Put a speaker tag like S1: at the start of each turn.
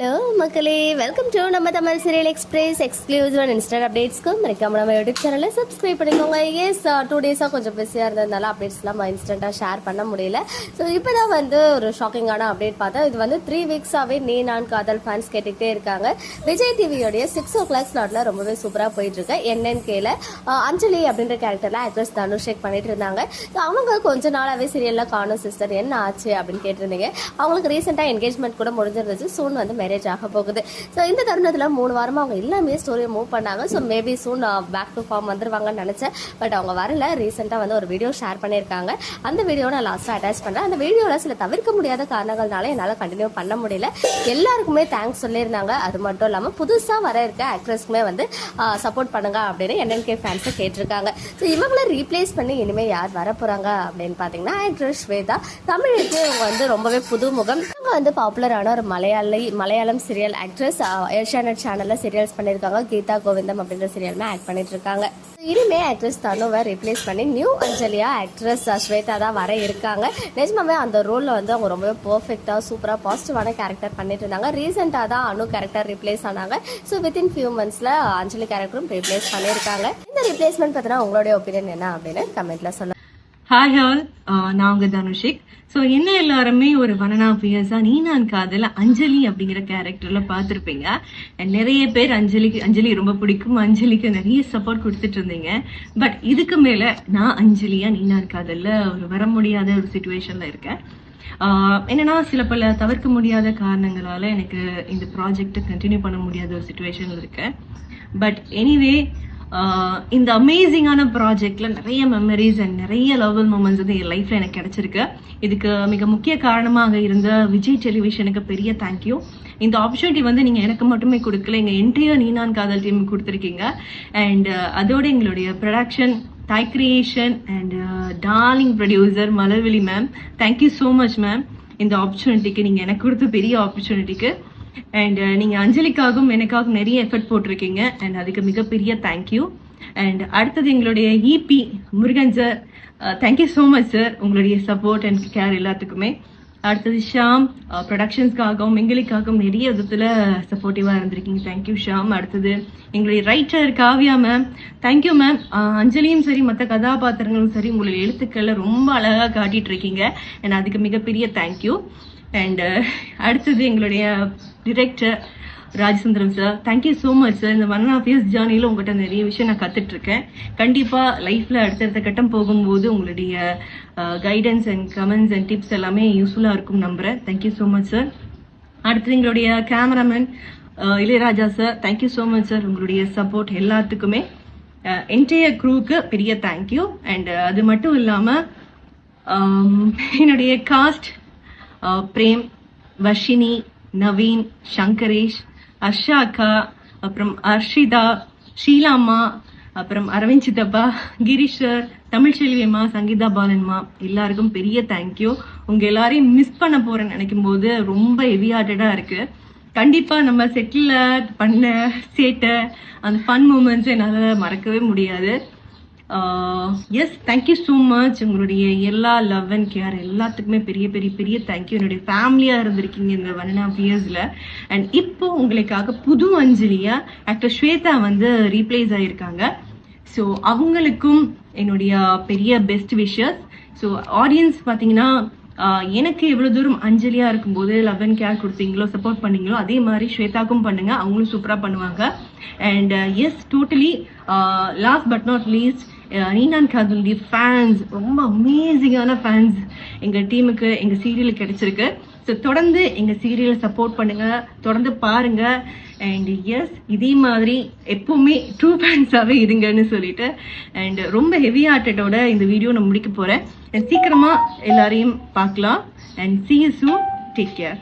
S1: Hello மக்களே. Welcome to நம்ம Tamil serial express exclusive and instant அப்டேட்ஸ்க்கு மறக்காம நம்ம யூடியூப் சேனலை சப்ஸ்கிரைப் பண்ணிக்கோங்க. எஸ் டூ டேஸாக கொஞ்சம் பிஸியாக இருந்ததுனால அப்டேட்ஸ்லாம் இன்ஸ்டண்ட்டாக ஷேர் பண்ண முடியல. ஸோ இப்போ தான் வந்து ஒரு ஷாக்கிங்கான அப்டேட் பார்த்தா இது வந்து த்ரீ வீக்ஸாகவே நீ நான் காதல் ஃபேன்ஸ் கேட்டுக்கிட்டே இருக்காங்க. விஜய் டிவியோடைய சிக்ஸ் ஓ கிளாக் ஸ்லாட்டில் ரொம்பவே சூப்பராக போயிட்டுருக்கேன் என்னென்னு என்என்கேல அஞ்சலி அப்படின்ற கேரக்டரில் ஆக்ட்ரஸ் தனுஷேக் பண்ணிட்டு இருந்தாங்க. ஸோ அவங்க கொஞ்ச நாளாகவே சீரியலில் காணும் சிஸ்டர் என்ன ஆச்சு அப்படின்னு கேட்டிருந்தீங்க. அவங்களுக்கு ரீசெண்டாக என்கேஜ்மெண்ட் கூட முடிஞ்சிருந்துச்சு. சூன் வந்து மேரேஜ் ஆக போகுது. ஸோ இந்த தருணத்தில் மூணு வாரமாக அவங்க எல்லாமே ஸ்டோரியை மூவ் பண்ணாங்க. So maybe soon back to form வந்துருவாங்கன்னு நினச்சேன். பட் அவங்க வரல. ரீசெண்டாக வந்து ஒரு வீடியோ ஷேர் பண்ணியிருக்காங்க. அந்த வீடியோ நான் லாஸ்ட்டாக அட்டாச் பண்ணுறேன் அந்த வீடியோவில் சில தவிர்க்க முடியாத காரணங்கள்னால என்னால் கண்டினியூ பண்ண முடியல. எல்லாருக்குமே தேங்க்ஸ் சொல்லியிருந்தாங்க. அது மட்டும் இல்லாமல் புதுசாக வர இருக்க ஆக்ட்ரஸ்க்குமே வந்து uh, சப்போர்ட் பண்ணுங்க அப்படின்னு என்என்கே ஃபேன்ஸை கேட்டிருக்காங்க. ஸோ இவங்கள ரீப்ளேஸ் பண்ணி இனிமேல் யார் வர போகிறாங்க அப்படின்னு பார்த்தீங்கன்னா ஆக்ட்ரஸ் ஸ்வேதா. தமிழுக்கு இவங்க வந்து ரொம்பவே புதுமுகம். இவங்க வந்து பாப்புலரான ஒரு மலையாளி மலையாளம் சீரியல் ஆக்ட்ரஸ் ஏஷியானட் சேனலில் சீரியல்ஸ் பண்ணியிருக்காங்க. கீதா கோவிந்தம் அப்படின்ற சீரியலுமே ஆக்ட் பண்ணிட்டுருக்காங்க. இனிமே ஆக்ட்ரஸ் தனுவை ரீப்ளேஸ் பண்ணி நியூ அஞ்சலியா ஆக்ட்ரஸ் ஸ்வேதா தான் வர இருக்காங்க. நிஜமாவே அந்த ரோலில் வந்து அவங்க ரொம்பவே பர்ஃபெக்டாக சூப்பராக பாசிட்டிவான கேரக்டர் பண்ணிட்டு இருந்தாங்க ரீசெண்டாக தான் அனு கேரக்டர் ரீப்ளேஸ் ஆனாங்க. ஸோ வித்தின் ஃபியூ மந்த்ஸில் அஞ்சலி கேரக்டரும் ரீப்ளேஸ் பண்ணியிருக்காங்க. இந்த ரீப்ளேஸ்மெண்ட் பார்த்தீங்கன்னா உங்களுடைய ஒப்பீனியன் என்ன அப்படின்னு கமெண்ட்டில் சொல்லுங்கள்
S2: ஹாய் ஹால் நான் உங்க தனுஷிக். ஸோ என்ன எல்லாருமே ஒரு வனனா பியர்ஸா நீ நான் காதல அஞ்சலி அப்படிங்கிற கேரக்டர்ல பார்த்துருப்பீங்க. நிறைய பேர் அஞ்சலிக்கு அஞ்சலி ரொம்ப பிடிக்கும். அஞ்சலிக்கு நிறைய சப்போர்ட் கொடுத்துட்டு இருந்தீங்க. பட் இதுக்கு மேல நான் அஞ்சலியா நீ நான் காதல்ல ஒரு வர முடியாத ஒரு சுச்சுவேஷன்ல இருக்கேன். என்னன்னா சில பல தவிர்க்க முடியாத காரணங்களால எனக்கு இந்த ப்ராஜெக்டை கண்டினியூ பண்ண முடியாத ஒரு சுச்சுவேஷன்ல இருக்கேன். பட் எனிவே இந்த அமேசிங்கான ப்ராஜெக்டில் நிறைய மெமரிஸ் அண்ட் நிறைய லவல் மூமெண்ட்ஸ் வந்து என் லைஃப்பில் எனக்கு கிடச்சிருக்கு. இதுக்கு மிக முக்கிய காரணமாக இருந்த விஜய் டெலிவிஷனுக்கு பெரிய தேங்க்யூ இந்த ஆப்பர்ச்சுனிட்டி வந்து நீங்கள் எனக்கு மட்டுமே கொடுக்கல எங்கள் என்டையர் நீனான் காதல் டீம் கொடுத்துருக்கீங்க. அண்ட் அதோட எங்களுடைய production Thai creation and darling producer Malarvizhi ma'am thank you so much ma'am இந்த ஆப்பர்ச்சுனிட்டிக்கு நீங்கள் எனக்கு கொடுத்த பெரிய ஆப்பர்ச்சுனிட்டிக்கு அண்ட் uh, நீங்கள் அஞ்சலிக்காகவும் எனக்காகவும் நிறைய எஃபர்ட் போட்டிருக்கீங்க. அண்ட் அதுக்கு மிகப்பெரிய தேங்க்யூ அண்ட் அடுத்தது எங்களுடைய EP Murugan sir thank you so much sir உங்களுடைய சப்போர்ட் அண்ட் கேர் எல்லாத்துக்குமே. அடுத்தது ஷாம் ப்ரொடக்ஷன்ஸ்க்காகவும் uh, எங்களுக்காகவும் நிறைய விதத்தில் சப்போர்ட்டிவாக இருந்திருக்கீங்க. தேங்க்யூ ஷாம் அடுத்தது எங்களுடைய writer Kavya ma'am thank you ma'am அஞ்சலியும் சரி மற்ற கதாபாத்திரங்களும் சரி உங்களுடைய எழுத்துக்களை ரொம்ப அழகாக காட்டிகிட்ருக்கீங்க அண்ட் அதுக்கு மிகப்பெரிய தேங்க்யூ அண்ட் uh, அடுத்தது எங்களுடைய director Rajasundaram sir thank you so much sir இந்த ஒன் அண்ட் ஆஃப் இயர்ஸ் ஜேர்னியில் உங்கள்கிட்ட நிறைய விஷயம் நான் கற்றுட்ருக்கேன் கண்டிப்பாக லைஃப்பில் அடுத்தடுத்த கட்டம் போகும்போது உங்களுடைய guidance and comments and tips எல்லாமே யூஸ்ஃபுல்லாக இருக்கும் நம்புகிறேன் தேங்க்யூ ஸோ மச் சார் அடுத்தது எங்களுடைய cameraman uh, Ilaiyaraaja sir thank you so much sir உங்களுடைய சப்போர்ட் எல்லாத்துக்குமே. Uh, என்டையர் க்ரூவுக்கு பெரிய தேங்க்யூ அண்ட் அது மட்டும் இல்லாமல் um, என்னுடைய காஸ்ட் பிரேம் வர்ஷினி நவீன் சங்கரேஷ் அர்ஷா அக்கா அப்புறம் அர்ஷிதா ஷீலாம்மா அப்புறம் அரவிந்த் சித்தப்பா கிரீஷ் சார் அம்மா சங்கீதா பாலன்மா எல்லாருக்கும் பெரிய தேங்க்யூ உங்க எல்லாரையும் மிஸ் பண்ண போறேன்னு நினைக்கும் போது ரொம்ப ஹெவி ஹார்ட்டடா இருக்கு. கண்டிப்பா நம்ம செட்டில் பண்ண சேட்டை அந்த ஃபன் மூமெண்ட்ஸ் என்னால் மறக்கவே முடியாது. எஸ் தேங்க்யூ ஸோ மச் உங்களுடைய எல்லா லவ் அண்ட் கேர் எல்லாத்துக்குமே பெரிய பெரிய பெரிய தேங்க்யூ என்னுடைய ஃபேமிலியாக இருந்திருக்கீங்க இந்த ஒன் அண்ட் ஆஃப் இயர்ஸில் அண்ட் இப்போ உங்களுக்காக புது அஞ்சலியாக ஆக்டர் ஸ்வேதா வந்து ரீப்ளேஸ் ஆகியிருக்காங்க ஸோ அவங்களுக்கும் என்னுடைய பெரிய பெஸ்ட் விஷஸ் ஸோ ஆடியன்ஸ் பார்த்தீங்கன்னா uh, எனக்கு எவ்வளோ தூரம் அஞ்சலியாக இருக்கும்போது லவ் அண்ட் கேர் கொடுத்தீங்களோ சப்போர்ட் பண்ணீங்களோ அதே மாதிரி ஸ்வேதாக்கும் பண்ணுங்கள் அவங்களும் சூப்பராக பண்ணுவாங்க. And yes totally last but not least நீனான் காதலுடைய ஃபேன்ஸ் ரொம்ப அமேசிங்கான ஃபேன்ஸ் எங்கள் டீமுக்கு எங்கள் சீரியலுக்கு கிடைச்சிருக்கு. ஸோ தொடர்ந்து எங்கள் சீரியலை சப்போர்ட் பண்ணுங்கள் தொடர்ந்து பாருங்கள் அண்ட் எஸ் இதே மாதிரி எப்போவுமே ட்ரூ ஃபேன்ஸாகவே இருங்கன்னு சொல்லிட்டு அண்ட் ரொம்ப ஹெவி ஹார்ட்டடோட இந்த வீடியோ நான் முடிக்க போகிறேன் சீக்கிரமாக எல்லாரையும் பார்க்கலாம். And see you soon. Take care